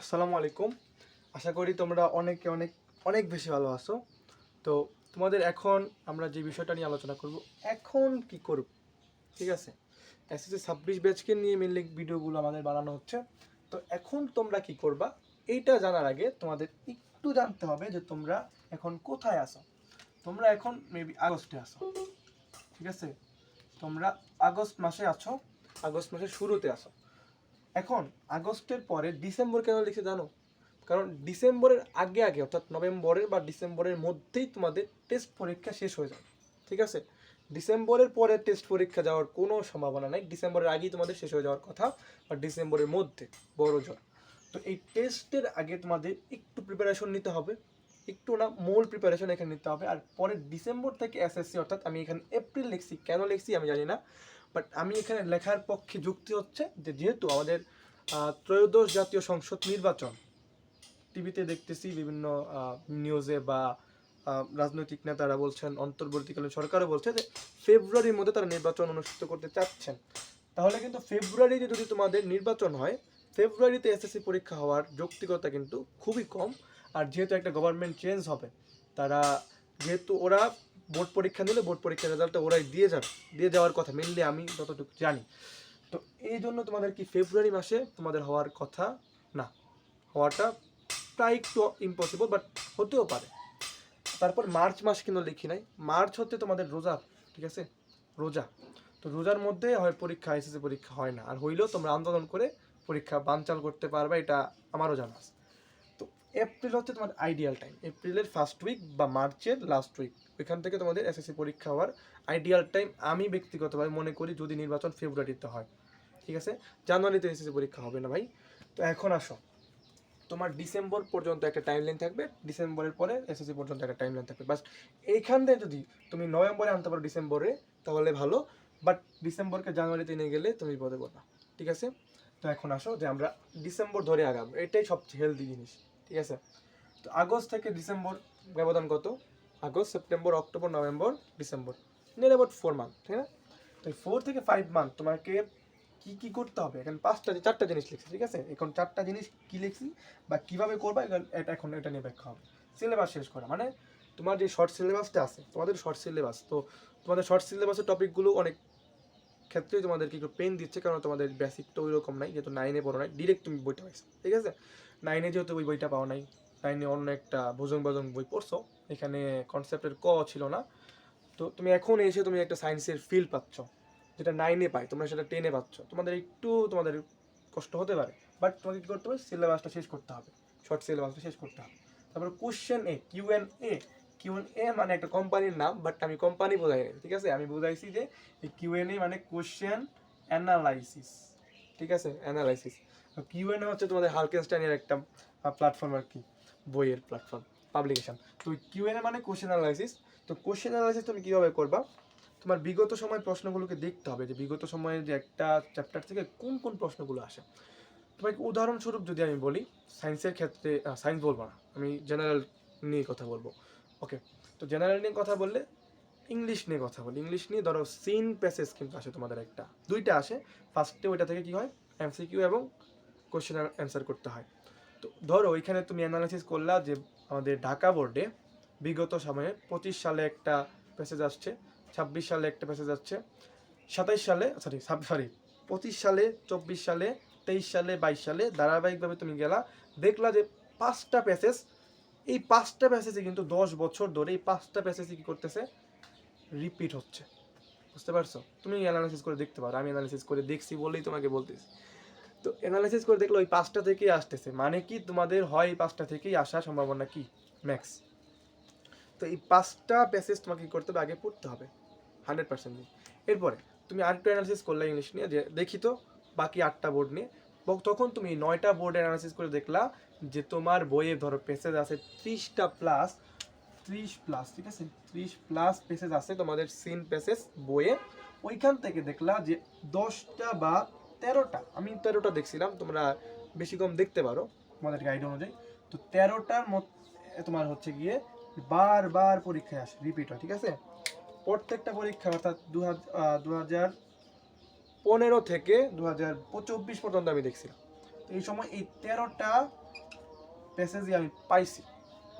আসসালামু আলাইকুম। আশা করি তোমরা অনেকে অনেক অনেক বেশি ভালো আছো। তো তোমাদের এখন আমরা যে বিষয়টা নিয়ে আলোচনা করব, এখন কি করব? ঠিক আছে? এসএসসি ছাব্বিশ ব্যাচকে নিয়ে মেনলি ভিডিওগুলো আমাদের বানানো হচ্ছে। তো এখন তোমরা কি করবা? এইটা জানার আগে তোমাদের একটু জানতে হবে যে তোমরা এখন কোথায় আসো তোমরা এখন মেবি আগস্টে আসো ঠিক আছে? তোমরা আগস্ট মাসে আছো, আগস্ট মাসের শুরুতে আসো এখন আগস্টের পরে ডিসেম্বর কেন লিখে জানো? কারণ ডিসেম্বরের আগে আগে, অর্থাৎ নভেম্বরের বা ডিসেম্বরের মধ্যেই তোমাদের টেস্ট পরীক্ষা শেষ হয়ে যাবে, ঠিক আছে? ডিসেম্বরের পরে টেস্ট পরীক্ষা যাওয়ার কোনো সম্ভাবনা নাই, ডিসেম্বরের আগেই তোমাদের শেষ হয়ে যাওয়ার কথা বা ডিসেম্বরের মধ্যে, বড় জোর। তো এই টেস্টের আগে তোমাদের একটু প্রিপারেশন নিতে হবে, একটু না মূল প্রিপারেশন এখানে নিতে হবে, আর পরে ডিসেম্বর থেকে এসএসসি অর্থাৎ আমি এখানে এপ্রিল লিখছি, কেন লিখছি আমি জানি না বাট আমি এখানে লেখার পক্ষে যুক্তি হচ্ছে যে যেহেতু আমাদের ত্রয়োদশ জাতীয় সংসদ নির্বাচন, টিভিতে দেখতেছি বিভিন্ন নিউজে বা রাজনৈতিক নেতারা বলছেন, অন্তর্বর্তীকালীন সরকারও বলছে যে ফেব্রুয়ারির মধ্যে তারা নির্বাচন অনুষ্ঠিত করতে চাচ্ছেন। তাহলে কিন্তু ফেব্রুয়ারিতে যদি তোমাদের নির্বাচন হয়, ফেব্রুয়ারিতে এসএসসি পরীক্ষা হওয়ার যৌক্তিকতা কিন্তু খুবই কম। আর যেহেতু একটা গভর্নমেন্ট চেঞ্জ হবে, তারা, যেহেতু ওরা বোর্ড পরীক্ষা দিলে বোর্ড পরীক্ষার রেজাল্টটা ওরাই দিয়ে যাবে। দিয়ে যাওয়ার কথা মেনলি আমি যতটুকু জানি। তো এই জন্য তোমাদের কি ফেব্রুয়ারি মাসে তোমাদের হওয়ার কথা না। হওয়াটা প্রায় একটু ইম্পসিবল বাট হতেও পারে। তারপর মার্চ মাস কিন্তু লিখি নাই। মার্চ হতে তোমাদের রোজা, ঠিক আছে? রোজা। তো রোজার মধ্যে হয় পরীক্ষা এসএসসি পরীক্ষা হয় না। আর হইলেও তোমরা আন্দোলন করে পরীক্ষা বানচাল করতে পারবে, এটা আমারও জানা আছে। এপ্রিল হচ্ছে তোমার আইডিয়াল টাইম এপ্রিলের ফার্স্ট উইক বা মার্চের লাস্ট উইক ওইখান থেকে তোমাদের এসএসসি পরীক্ষা হওয়ার আইডিয়াল টাইম আমি ব্যক্তিগতভাবে মনে করি যদি নির্বাচন ফেব্রুয়ারিতে হয়। ঠিক আছে? জানুয়ারিতে এসএসসি পরীক্ষা হবে না ভাই। তো এখন আসো। তোমার ডিসেম্বর পর্যন্ত একটা টাইম লাইন থাকবে। ডিসেম্বরের পরে এসএসসি পর্যন্ত একটা টাইম লাইন থাকবে। বাস এইখান থেকে যদি তুমি নভেম্বরে আনতে পারো ডিসেম্বরে তাহলে ভালো। বাট ডিসেম্বরকে জানুয়ারিতে নিয়ে গেলে তুমি বিপদে পড়বা ঠিক আছে? তো এখন আসো যে আমরা ডিসেম্বর ধরে আগাবো। এটাই সবচেয়ে হেলদি জিনিস। ঠিক আছে? তো আগস্ট থেকে ডিসেম্বর ব্যবধান কত? August, September, October, November, December. Near about four month ঠিক না তো ফোর থেকে ফাইভ মান্থ তোমাকে কি কি করতে হবে? এখন পাঁচটা চারটা জিনিস লিখছি, ঠিক আছে? এখন চারটা জিনিস কি লিখছি বা কীভাবে করবা এটা এখন এটা নিয়ে ব্যাখ্যা হবে। সিলেবাস শেষ করা মানে তোমার যে শর্ট সিলেবাসটা আছে, তোমাদের শর্ট সিলেবাস তো তোমাদের শর্ট সিলেবাসের টপিকগুলো অনেক ক্ষেত্রেই তোমাদেরকে একটু পেন দিচ্ছে, কারণ তোমাদের বেসিক তো ওই রকম নাই, যেহেতু নাইনে পড়ো নাই ডিরেক্ট তুমি বইটা পাইছো, ঠিক আছে? নাইনে যেহেতু ওই বইটা পাও নাই নাইনে অন্য একটা ভোজন ভোজন বই পড়ছো, এখানে কনসেপ্টের ক ছিল না, তো তুমি এখন এসে তুমি একটা সায়েন্সের ফিল পাচ্ছ, যেটা নাইনে পাই তোমরা সেটা টেনে পাচ্ছ, তোমাদের একটু তোমাদের কষ্ট হতে পারে বাট তোমাকে কী করতে হবে? সিলেবাসটা শেষ করতে হবে শর্ট সিলেবাসটা শেষ করতে হবে, তারপর question A Q N A Q N A মানে একটা কোম্পানির নাম বাট আমি কোম্পানি বোঝাই ঠিক আছে? আমি বুঝাইছি যে এই কিউ এন এ মানে কোশ্চেন অ্যানালাইসিস ঠিক আছে? অ্যানালাইসিস কিউএন হচ্ছে তোমাদের হালকেনস্টাইনের একটা প্ল্যাটফর্ম আর কি, বইয়ের প্ল্যাটফর্ম পাবলিকেশন তো কিউ এন এ মানে কোশ্চেন অ্যানালাইসিস তো কোশ্চেন অ্যানালাইসিস তুমি কীভাবে করবা? তোমার বিগত সময় প্রশ্নগুলোকে দেখতে হবে যে বিগত সময়ে যে একটা চ্যাপ্টার থেকে কোন কোন প্রশ্নগুলো আসে। তোমাকে উদাহরণস্বরূপ যদি আমি বলি সায়েন্সের ক্ষেত্রে সায়েন্স বলব না, আমি জেনারেল নিয়ে কথা বলব। ওকে তো জেনারেল নিয়ে কথা বললে ইংলিশ নিয়ে কথা বলি। ইংলিশ নিয়ে ধরো সিন প্যাসেজ কিন্তু আসে তোমাদের একটা। দুইটা আসে। ফার্স্টে ওইটা থেকে কি হয়? এমসিকিউ এবং কোশ্চেন অ্যান্সার করতে হয়। তো ধরো ওইখানে তুমি অ্যানালাইসিস করলা যে আমাদের ঢাকা বোর্ডে বিগত সময়ে পঁচিশ সালে একটা প্যাসেজ আসছে, ছাব্বিশ সালে একটা প্যাসেজ আসছে, সাতাইশ সালে সরি সরি পঁচিশ সালে, চব্বিশ সালে, তেইশ সালে, বাইশ সালে, ধারাবাহিকভাবে তুমি গেলা, দেখলা যে পাঁচটা প্যাসেজ এই পাঁচটা প্যাসেজে কিন্তু দশ বছর ধরে এই পাঁচটা প্যাসেজে কী করতেছে? রিপিট হচ্ছে। বুঝতে পারছ? তুমি অ্যানালাইসিস করে দেখতে পারো, আমি অ্যানালাইসিস করে দেখছি বলেই তোমাকে বলতেছি। তো অ্যানালাইসিস করে দেখল ওই পাঁচটা থেকেই আসতেছে। মানে কি তোমাদের হয় এই পাঁচটা থেকেই আসার সম্ভাবনা কি? ম্যাক্স তো এই পাঁচটা প্যাসেজ তোমাকে কী করতে হবে? আগে পড়তে হবে। হান্ড্রেড পার্সেন্ট এরপরে তুমি আরেকটু অ্যানালাইসিস করলে ইংলিশ নিয়ে যে, দেখি তো বাকি আটটা বোর্ড নিয়ে। তখন তুমি নয়টা বোর্ড অ্যানালাইসিস করে দেখলা যে তোমার বইয়ে ধরো পেসেজ আছে ত্রিশটা প্লাস ত্রিশ প্লাস ঠিক আছে? ত্রিশ প্লাস পেসেজ আছে তোমাদের সিন পেসেজ বইয়ে। ওইখান থেকে দেখলা যে দশটা বা তেরোটা, আমি তেরোটা দেখছিলাম, তোমরা বেশি কম দেখতে পারো তোমাদের গাইড অনুযায়ী। তো তেরোটার মধ্যে তোমার হচ্ছে গিয়ে বারবার পরীক্ষায় আসে রিপিট হয়, ঠিক আছে? প্রত্যেকটা পরীক্ষা অর্থাৎ দু হাজার পনেরো থেকে দু হাজার চব্বিশ পর্যন্ত আমি দেখছিলাম। তো এই সময় এই তেরোটা প্যাসেজই আমি পাইছি।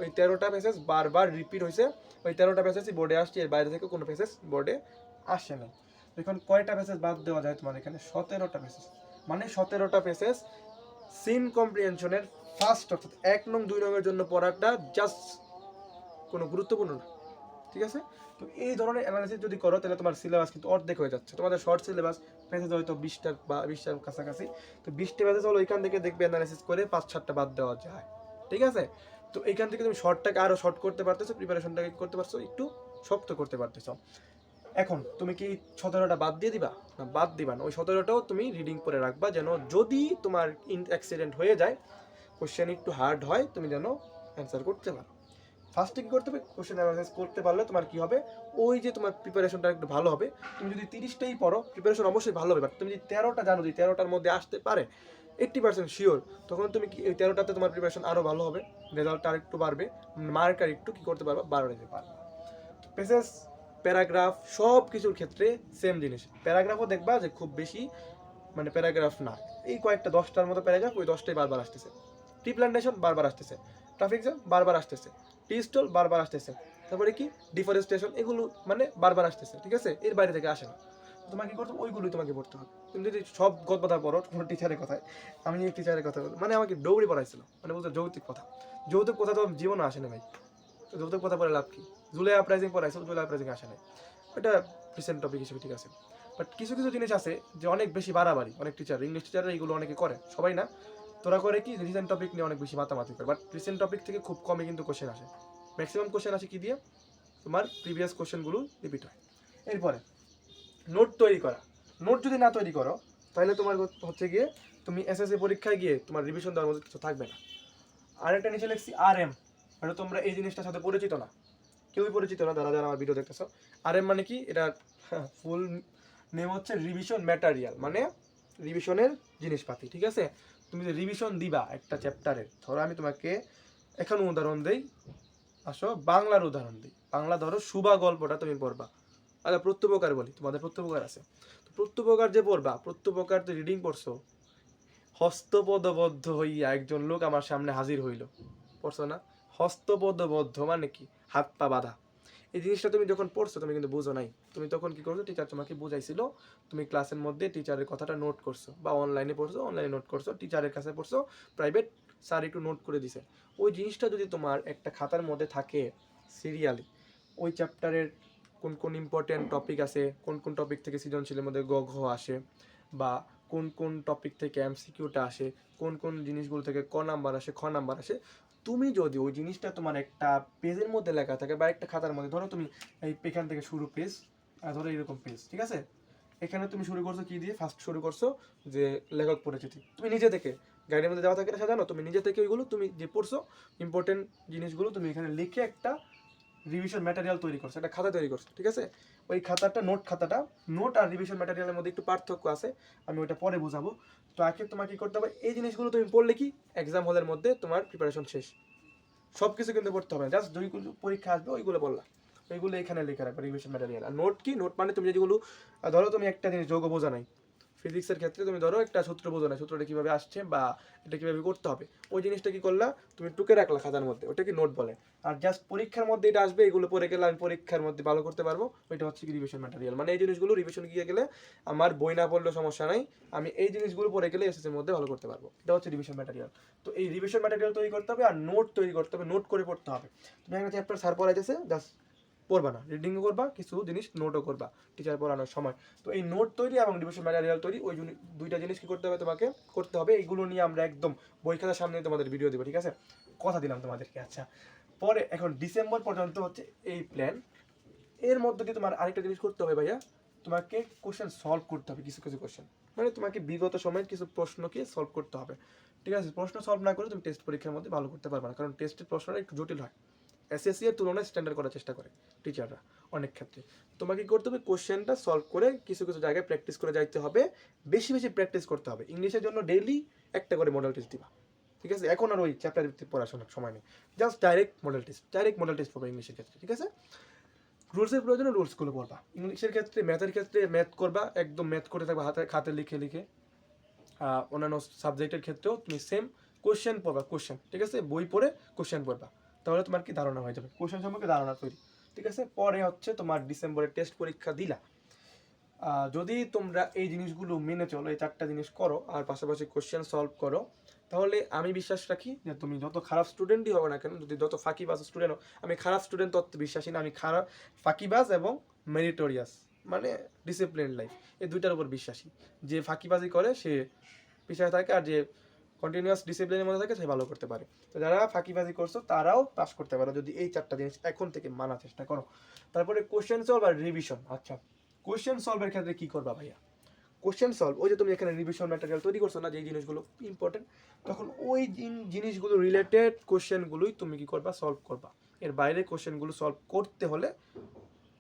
ওই তেরোটা প্যাসেজ বারবার রিপিট হয়েছে ওই তেরোটা প্যাসেজই বোর্ডে আসছে, এর বাইরে থেকে কোনো প্যাসেজ বোর্ডে আসে না এখন কয়টা প্যাসেজ বাদ দেওয়া যায় তোমার এখানে? সতেরোটা প্যাসেজ মানে সতেরোটা প্যাসেজ সিন কম্প্রিহেনশনের ফার্স্ট অর্থাৎ এক নং, দুই নংয়ের জন্য পড়াটা জাস্ট কোনো গুরুত্বপূর্ণ না। ঠিক আছে? তো এই ধরনের অ্যানালিসিস যদি করো, তাহলে তোমার সিলেবাস কিন্তু অর্ধেক হয়ে যাচ্ছে। তোমাদের শর্ট সিলেবাস প্যাসেজ হয়তো বিশটা বা বিশটার কাছাকাছি। তো বিশটা প্যাসেজ হলো এখান থেকে দেখবে অ্যানালিসিস করে পাঁচ, সাতটা বাদ দেওয়া যায়। ঠিক আছে? তো এখান থেকে তুমি শর্টটাকে আরও শর্ট করতে পারতেছো প্রিপারেশনটাকে করতে পারছ, একটু শক্ত করতে পারতেছো। এখন তুমি কি সতেরোটা বাদ দিয়ে দিবা? না, বাদ দিবা না। ওই সতেরোটাও তুমি রিডিং করে রাখবা যেন যদি তোমার ইন অ্যাক্সিডেন্ট হয়ে যায় কোশ্চেন একটু হার্ড হয়, তুমি যেন অ্যান্সার করতে পারো। ফার্স্টে কি করতে হবে? কোশ্চেন অ্যানালাইসিস করতে পারলে তোমার কি হবে? ওই যে তোমার প্রিপারেশনটা একটু ভালো হবে। তুমি যদি তিরিশটাই পড়ো প্রিপারেশন অবশ্যই ভালো হবে। বাট তুমি যদি তেরোটা জানো, যদি তেরোটার মধ্যে আসতে পারে এইট্টি পার্সেন্ট শিওর তখন তুমি কি ওই তেরোটাতে তোমার প্রিপারেশন আরও ভালো হবে রেজাল্টটা আর একটু বাড়বে মার্ক আর একটু কি করতে পারবা, বাড়ানো যেতে পারবে। পেসেস প্যারাগ্রাফ সব কিছুর ক্ষেত্রে সেম জিনিস। প্যারাগ্রাফও দেখবা যে খুব বেশি মানে প্যারাগ্রাফ না। এই কয়েকটা, দশটার মতো প্যারাগ্রাফ ওই দশটাই বারবার আসতেছে। টি প্ল্যান্টেশন বারবার আসতেছে। ট্রাফিক জ্যাম বারবার আসতেছে। টি স্টল বারবার আসতেছে। তারপরে কি? ডিফরেস্টেশন এগুলো মানে বারবার আসতেছে, ঠিক আছে? এর বাইরে থেকে আসে না। তোমাকে করতে? ওইগুলোই তোমাকে পড়তে হবে। তুমি যদি সব কথা পড়ো, কোনো টিচারের কথায়, আমি এই টিচারের কথা মানে আমাকে ডৌরি পড়াইছিল মানে বলতো যৌতুক কথা। যৌতুক কথা তো জীবনে আসে না ভাই। তো যৌতুক কথা পড়ে লাভ কি? জুলাই আপরাইজিং পড়াইছিল, জুলাই আপরাইজিং আসে না এটা রিসেন্ট টপিক হিসেবে ঠিক আছে। বাট কিছু কিছু জিনিস আছে যে অনেক বেশি বাড়াবাড়ি, অনেক টিচার ইংলিশ টিচাররা এইগুলো অনেকে করে, সবাই না? তোরা করে কি? রিসেন্ট টপিক নিয়ে অনেক বেশি মাতামাতি করে। বাট রিসেন্ট টপিক থেকে খুব কমই কিন্তু কোশ্চেন আসে। ম্যাক্সিমাম কোশ্চেন আসে কি দিয়ে? তোমার প্রিভিয়াস কোশ্চেনগুলো রিপিট হয়। এরপরে নোট তৈরি করা। নোট যদি না তৈরি করো, তাহলে তোমার হচ্ছে গিয়ে তুমি এসএসসি পরীক্ষায় গিয়ে তোমার রিভিশন দেওয়ার মতো কিছু থাকবে না। আরেকটা নিচে লিখছি আর এম এটা তোমরা এই জিনিসটার সাথে পরিচিত না। কেউই পরিচিত না, যারা যারা আমার ভিডিও দেখতেছো। আর এম মানে কি? এটা ফুল নেম হচ্ছে রিভিশন ম্যাটারিয়াল মানে রিভিশনের জিনিসপাতি, ঠিক আছে? তুমি যে রিভিশন দিবা একটা চ্যাপ্টারের ধরো আমি তোমাকে এখন উদাহরণ দেই। আসো, বাংলার উদাহরণ দিই। বাংলা ধরো সুবা গল্পটা তুমি পড়বা। আচ্ছা প্রত্যুপকার বলি, তোমাদের প্রত্যুপকার আছে। তো প্রত্যুপকার যে পড়বা, প্রত্যুপকার তো রিডিং পড়ছো। হস্তপদবদ্ধ হইয়া একজন লোক আমার সামনে হাজির হইল। পড়ছো না? হস্তপদবদ্ধ মানে কি? হাত পা বাঁধা। এই জিনিসটা তুমি যখন পড়ছো, তুমি কিন্তু বুঝো নাই। তুমি তখন কি করছ? টিচার তোমাকে বুঝাইছিল, তুমি ক্লাসের মধ্যে টিচারের কথাটা নোট করছ বা অনলাইনে পড়ছো অনলাইনে নোট করছ টিচারের কাছে পড়ছো প্রাইভেট স্যার একটু নোট করে দিছে। ওই জিনিসটা যদি তোমার একটা খাতার মধ্যে থাকে সিরিয়ালি ওই চ্যাপ্টারের কোন কোন ইম্পর্টেন্ট টপিক আছে, কোন কোন টপিক থেকে সৃজনশীলের মধ্যে গ, ঘ আসে, বা কোন কোন টপিক থেকে এমসিকিউটা আসে, কোন কোন জিনিসগুলো থেকে ক নাম্বার আসে, খ নাম্বার আসে, তুমি যদি ওই জিনিসটা তোমার একটা পেজের মধ্যে লেখা থাকে বা একটা খাতার মধ্যে, ধরো তুমি এই এখান থেকে শুরু পেজ ধরো এরকম পেজ ঠিক আছে? এখানে তুমি শুরু করছ কি দিয়ে? ফার্স্ট শুরু করছ যে লেখক পরিচিতি। তুমি নিজে থেকে গাইডের মধ্যে দেওয়া থাকে না সাজানো, তুমি নিজে থেকে ওইগুলো তুমি যে পড়ছো ইম্পর্টেন্ট জিনিসগুলো তুমি এখানে লিখে একটা রিভিশন ম্যাটেরিয়াল তৈরি করছ, একটা খাতা তৈরি করছ, ঠিক আছে? ওই খাতাটা নোট খাতাটা নোট আর রিভিশন ম্যাটেরিয়ালের মধ্যে একটু পার্থক্য আছে, আমি ওইটা পরে বোঝাবো। তো আগে তোমাকে কী করতে হবে, এই জিনিসগুলো তুমি পড়লে কি? এক্সাম হলের মধ্যে তোমার প্রিপারেশন শেষ। সব কিছু কিন্তু পড়তে হবে জাস্ট যেগুলো পরীক্ষা আসবে ওইগুলো বললাম ওইগুলো এখানে লেখা রাখবে রিভিশন ম্যাটেরিয়াল আর নোট কি? নোট মানে তুমি যেগুলো ধরো তুমি একটা জিনিস যোগ বোঝা নাই ফিজিক্সের ক্ষেত্রে তুমি ধরো একটা সূত্র বোঝো না, সূত্রটা কীভাবে আসছে বা এটা কীভাবে করতে হবে, ওই জিনিসটা কি করলা? তুমি টুকে রাখলা খাতার মধ্যে ওটা কি নোট বলে। আর জাস্ট পরীক্ষার মধ্যে এটা আসবে, এগুলো পড়ে গেলে আমি পরীক্ষার মধ্যে ভালো করতে পারব, ওইটা হচ্ছে কি রিভিশন ম্যাটেরিয়াল মানে এই জিনিসগুলো রিভিশন গিয়ে গেলে আমার বই না পড়লেও সমস্যা নাই, আমি এই জিনিসগুলো পড়ে গেলে এসএসের মধ্যে ভালো করতে পারব, এটা হচ্ছে রিভিশন ম্যাটেরিয়াল তো এই রিভিশন ম্যাটেরিয়াল তৈরি করতে হবে আর নোট তৈরি করতে হবে নোট করে পড়তে হবে। তুমি একটা চ্যাপ্টার স্যার পড়াইতেছে জাস্ট পড়বা না রিডিংও করবা, কিছু জিনিস নোটও করবা টিচার পড়ানোর সময়। তো এই নোট তৈরি এবং ডিভিশন ম্যাটেরিয়াল তৈরি, ওই জন্য দুইটা জিনিস কি করতে হবে তোমাকে? করতে হবে, এইগুলো নিয়ে আমরা একদম বই খাতার সামনে তোমাদের ভিডিও দেবো, ঠিক আছে? কথা দিলাম তোমাদেরকে আচ্ছা। পরে এখন ডিসেম্বর পর্যন্ত হচ্ছে এই প্ল্যান এর মধ্যে দিয়ে তোমার আরেকটা জিনিস করতে হবে ভাইয়া, তোমাকে কোশ্চেন সলভ করতে হবে, কিছু কিছু কোশ্চেন মানে তোমাকে বিগত সময়ের কিছু প্রশ্নকে সলভ করতে হবে। ঠিক আছে, প্রশ্ন সলভ না করে তুমি টেস্ট পরীক্ষার মধ্যে ভালো করতে পারবে না, কারণ টেস্টের প্রশ্নটা একটু জটিল হয়। এসএসসি এর তুলনায় স্ট্যান্ডার্ড করার চেষ্টা করে টিচাররা অনেক ক্ষেত্রে। তোমাকে করতে হবে? কোশ্চেনটা সলভ করে কিছু কিছু জায়গায় প্র্যাকটিস করে যাইতে হবে। বেশি বেশি প্র্যাকটিস করতে হবে। ইংলিশের জন্য ডেইলি একটা করে মডেল টেস্ট দিবা। ঠিক আছে? এখন আর ওই চ্যাপ্টার ভিত্তিক পড়াশোনার সময় নেই। Just direct model test direct model test পাবে ইংলিশের ক্ষেত্রে। ঠিক আছে? রুলসের প্রয়োজনে রুলসগুলো পড়বা। ইংলিশের ক্ষেত্রে ম্যাথের ক্ষেত্রে ম্যাথ করবা, একদম ম্যাথ করে থাকবা, হাতে, খাতে লিখে লিখে। অন্যান্য সাবজেক্টের ক্ষেত্রেও তুমি সেম কোশ্চেন পড়বা কোশ্চেন ঠিক আছে? বই পড়ে কোশ্চেন পড়বা। তাহলে তোমার কি ধারণা হয়ে যাবে? কোশ্চেন সম্পর্কে ধারণা তৈরি। ঠিক আছে? পরে হচ্ছে তোমার ডিসেম্বরে টেস্ট পরীক্ষা দিলা। যদি তোমরা এই জিনিসগুলো মেনে চলো, এই চারটা জিনিস করো, আর পাশাপাশি কোশ্চেন সলভ করো, তাহলে আমি বিশ্বাস রাখি যে তুমি যত খারাপ স্টুডেন্টই হবে না কেন, যদি যত ফাঁকিবাজ স্টুডেন্ট আমি খারাপ স্টুডেন্ট তত বিশ্বাসী না, আমি খারাপ, ফাঁকিবাজ এবং মেরিটোরিয়াস মানে ডিসিপ্লিন লাইফ এই দুইটার উপর বিশ্বাসী। যে ফাঁকিবাজি করে, সে পিছায় থাকে, আর যে কন্টিনিউয়াস ডিসিপ্লিনের মধ্যে থাকে, সে ভালো করতে পারে। তো যারা ফাঁকিবাজি করছ, তারাও পাস করতে পারো, যদি এই চারটা জিনিস এখন থেকে মানার চেষ্টা করো। তারপরে কোশ্চেন সলভ আর রিভিশন আচ্ছা কোশ্চেন সলভের ক্ষেত্রে কী করবা ভাইয়া? কোশ্চেন সলভ ওই যে তুমি এখানে রিভিশন ম্যাটেরিয়াল তৈরি করছ না যে জিনিসগুলো ইম্পর্টেন্ট তখন ওই জিন- জিনিসগুলো রিলেটেড কোশ্চেনগুলোই তুমি কি করবা? সলভ করবা। এর বাইরে কোশ্চেনগুলো সলভ করতে হলে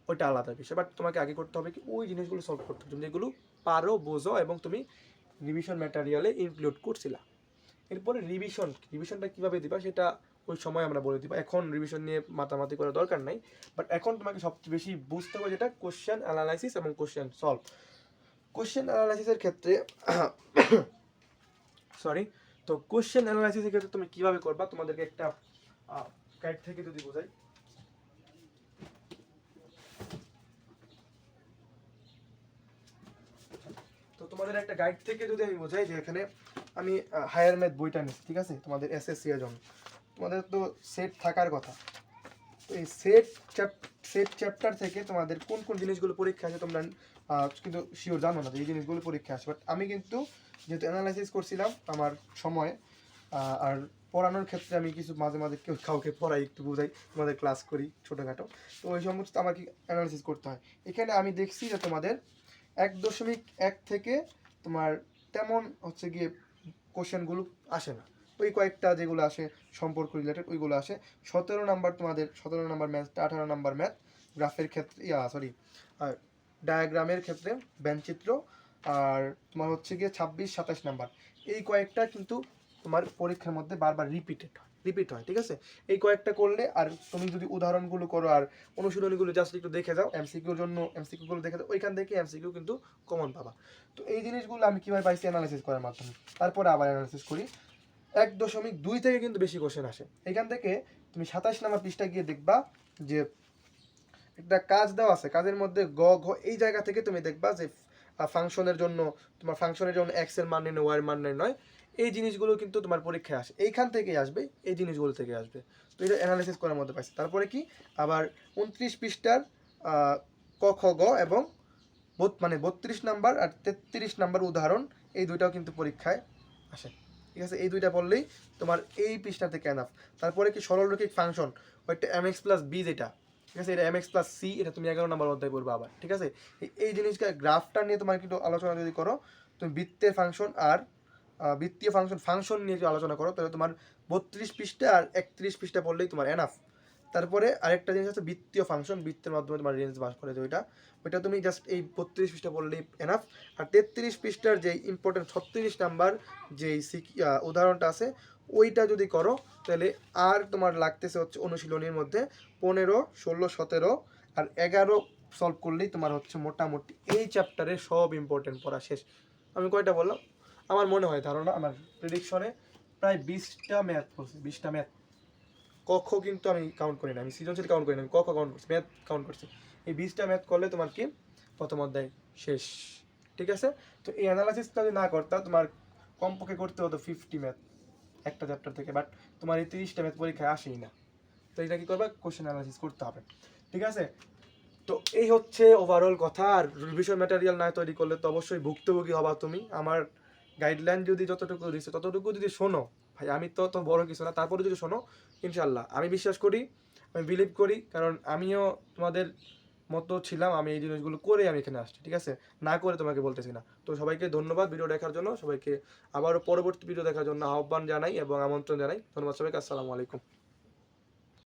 ওইটা আলাদা বিষয়। বাট তোমাকে আগে করতে হবে কি, ওই জিনিসগুলো সলভ করতে হবে। তুমি যেগুলো পারো, বোঝো এবং তুমি রিভিশন ম্যাটেরিয়ালে ইনক্লুড করছিলা। এরপরে রিভিশন রিভিশনটা কীভাবে দিবা সেটা ওই সময় আমরা বলে দিব। এখন রিভিশন নিয়ে মাতামাতি করার দরকার নাই। বাট এখন তোমাকে সবচেয়ে বেশি বুঝতে হবে যেটা কোশ্চেন অ্যানালাইসিস এবং কোশ্চেন সলভ কোশ্চেন অ্যানালাইসিসের ক্ষেত্রে সরি তো কোশ্চেন অ্যানালাইসিসের ক্ষেত্রে তুমি কীভাবে করবা তোমাদেরকে একটা গাইড থেকে যদি বোঝাই। তো তোমাদের একটা গাইড থেকে যদি আমি বোঝাই যে এখানে আমি হায়ার ম্যাথ বইটা নিচ্ছি ঠিক আছে? তোমাদের এসএসসি এর জন্য। তোমাদের তো সেট থাকার কথা। তো এই সেট সেট চ্যাপ্টার থেকে তোমাদের কোন কোন জিনিসগুলো পরীক্ষা আছে তোমরা কিন্তু শিওর জানো না যে এই জিনিসগুলো পরীক্ষা আসে বাট আমি কিন্তু যেহেতু অ্যানালাইসিস করছিলাম আমার সময় আর পড়ানোর ক্ষেত্রে আমি কিছু মাঝে মাঝে কেউ কাউকে পড়াই, একটু বোঝাই, তোমাদের ক্লাস করি ছোটোখাটো। তো ওই সমস্ত আমাকে অ্যানালাইসিস করতে হয়। এখানে আমি দেখছি যে তোমাদের এক দশমিক এক থেকে তোমার তেমন হচ্ছে গিয়ে কোশ্চেনগুলো আসে না। ওই কয়েকটা যেগুলো আসে সম্পর্ক রিলেটেড ওইগুলো আসে। সতেরো নাম্বার তোমাদের, সতেরো নাম্বার ম্যাথ আঠারো নাম্বার ম্যাথ গ্রাফের ক্ষেত্রে, ইয়া সরি আর ডায়াগ্রামের ক্ষেত্রে ব্যানচিত্র আর তোমার হচ্ছে গিয়ে ছাব্বিশ, সাতাশ নাম্বার এই কয়েকটা কিন্তু তোমার পরীক্ষার মধ্যে বারবার রিপিটেড হয়। রিপিট হয়, ঠিক আছে? এই কয়েকটা করলে, আর তুমি যদি উদাহরণগুলো করো, আর অনুশীলনীগুলো জাস্ট একটু দেখে যাও এমসিকিউর জন্য এমসিকিউগুলো দেখে যাও, ওইখান থেকে এমসিকিউ কিন্তু কমন পাবা। তো এই জিনিসগুলো আমি কীভাবে পাইছি অ্যানালাইসিস করার মাধ্যমে? তারপরে আবার অ্যানালাইসিস করি। এক দশমিক দুই থেকে কিন্তু বেশি কোশ্চেন আসে। এখান থেকে তুমি সাতাশ নাম্বার পৃষ্ঠা গিয়ে দেখবা যে একটা কাজ দেওয়া আছে, কাজের মধ্যে গ, ঘ, এই জায়গা থেকে তুমি দেখবা যে ফাংশনের জন্য, তোমার ফাংশনের জন্য এক্সের মান নির্ণয় ওয়াই এর মান নির্ণয় এই জিনিসগুলো কিন্তু তোমার পরীক্ষায় আসে। এইখান থেকেই আসবে, এই জিনিসগুলো থেকে আসবে। তো এটা অ্যানালাইসিস করার মধ্যে পাইছি। তারপরে কি? আবার উনত্রিশ পৃষ্ঠার ক, খ, গ এবং মানে বত্রিশ নাম্বার আর তেত্রিশ নাম্বার উদাহরণ, এই দুইটাও কিন্তু পরীক্ষায় আসে। ঠিক আছে? এই দুইটা পড়লেই তোমার এই পৃষ্ঠা থেকে এনাফ তারপরে কি? সরলরৈখিক ফাংশন ওইটা এম এক্স প্লাস বি যেটা। ঠিক আছে? এটা এম এক্স প্লাস সি এটা তুমি এগারো নাম্বার অধ্যায় পড়বে আবার। ঠিক আছে? এই- জিনিসটা গ্রাফটা নিয়ে তোমার একটু আলোচনা যদি করো, তুমি বৃত্তের ফাংশন আর বৃত্তীয় ফাংশন ফাংশন নিয়ে যদি আলোচনা করো, তাহলে তোমার বত্রিশ পৃষ্ঠা আর একত্রিশ পৃষ্ঠা পড়লেই তোমার এনাফ তারপরে আরেকটা জিনিস আছে, বৃত্তীয় ফাংশন বৃত্তের মাধ্যমে তোমার রেঞ্জ বাস করে ওইটা ওইটা তুমি জাস্ট এই বত্রিশ পৃষ্ঠা পড়লেই এনাফ আর তেত্রিশ পৃষ্ঠার যে ইম্পর্টেন্ট ছত্রিশ নাম্বার যেই উদাহরণটা আছে, ওইটা যদি করো, তাহলে আর তোমার লাগতেছে হচ্ছে অনুশীলনীর মধ্যে পনেরো, ষোলো, সতেরো আর এগারো সলভ করলেই তোমার হচ্ছে মোটামুটি এই চ্যাপ্টারে সব ইম্পর্টেন্ট পড়া শেষ। আমি কয়টা বললাম? আমার মনে হয় ধারণা, আমার প্রেডিকশনে প্রায় বিশটা ম্যাথ পড়ছে বিশটা ম্যাথ। কখ কিন্তু আমি কাউন্ট করি না, আমি সৃজনশীল কাউন্ট করি না, আমি কখ কাউন্ট করছি, ম্যাথ কাউন্ট করছি। এই বিশটা ম্যাথ করলে তোমার কি? প্রথম অধ্যায় শেষ। ঠিক আছে? তো এই অ্যানালাইসিসটা যদি না করতা, তোমার কমপক্ষে করতে হতো ফিফটি ম্যাথ, একটা চ্যাপ্টার থেকে বাট তোমার এই তিরিশটা ম্যাথ পরীক্ষায় আসেই না। তো এটা কী করবে? কোশ্চেন অ্যানালাইসিস করতে হবে। ঠিক আছে? তো এই হচ্ছে ওভারঅল কথা, আর রিভিশন ম্যাটেরিয়াল না তৈরি করলে তো অবশ্যই ভুক্তভোগী হবা তুমি। আমার গাইডলাইন যদি যতটুকু দিচ্ছে ততটুকু যদি শোনো, ভাই, আমি তো তো বড় কিছু না, তারপরে যদি শোনো ইনশাল্লাহ আমি বিশ্বাস করি, আমি বিলিভ করি, কারণ আমিও তোমাদের মতো ছিলাম, আমি এই জিনিসগুলো করে আমি এখানে আসছি, ঠিক আছে? না করে তোমাকে বলতেছি না। তো সবাইকে ধন্যবাদ ভিডিও দেখার জন্য, সবাইকে আবারও পরবর্তী ভিডিও দেখার জন্য আহ্বান জানাই এবং আমন্ত্রণ জানাই। ধন্যবাদ সবাইকে, আসসালামু আলাইকুম।